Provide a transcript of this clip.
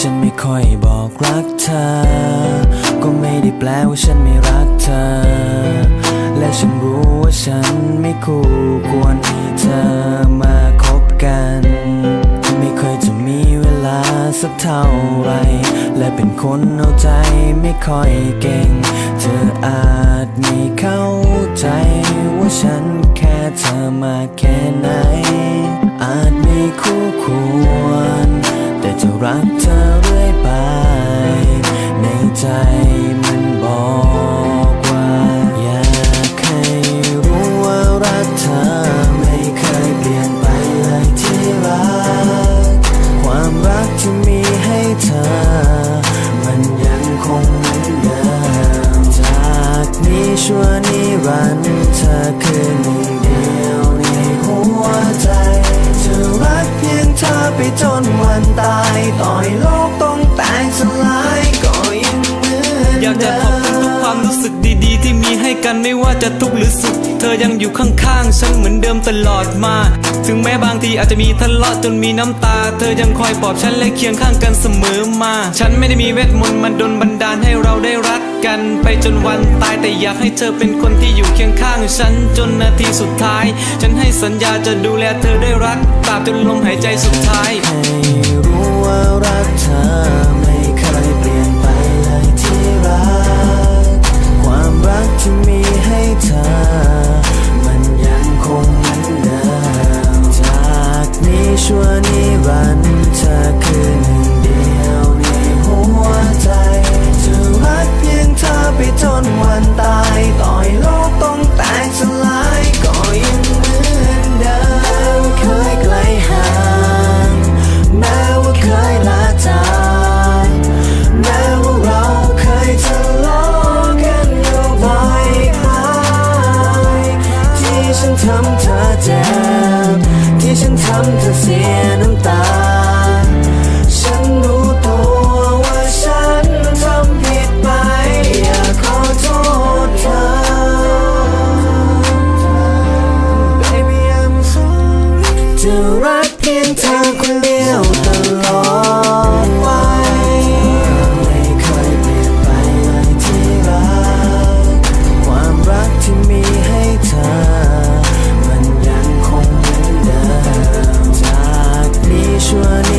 ฉันไม่ค่อยบอกรักเธอ ก็ไม่ได้แปลว่าฉันไม่รักเธอ และฉันรู้ว่าฉันไม่คู่ควรให้เธอมาคบกัน ไม่เคยจะมีเวลาสักเท่าไร และเป็นคนเอาใจไม่ค่อยเก่ง เธออาจไม่เข้าใจว่าฉันแค่เธอมาแค่ไหน อาจไม่คู่ควร จะรักเธอเรื่อยไปในใจ กันไม่ว่าจะทุกข์หรือสุข เธอยังอยู่ข้างๆ ฉันเหมือนเดิมตลอดมา ถึงแม้บางทีอาจจะมีทะเลาะจนมีน้ำตา เธอยังคอยปลอบฉันและเคียงข้างกันเสมอมา ฉันไม่ได้มีเวทมนต์มาดลบันดาลให้เราได้รักกันไปจนวันตายแต่อยากให้เธอเป็นคนที่อยู่เคียงข้างฉันจนนาทีสุดท้าย ฉันให้สัญญาจะดูแลเธอได้รักตราบจนลมหายใจสุดท้าย ฉันทำเธอเสียน้ำตา ฉันรู้ตัวว่าฉันทำผิดไปอยากขอโทษเธอ Baby I'm sorry จะรักเพียงเธอคน which one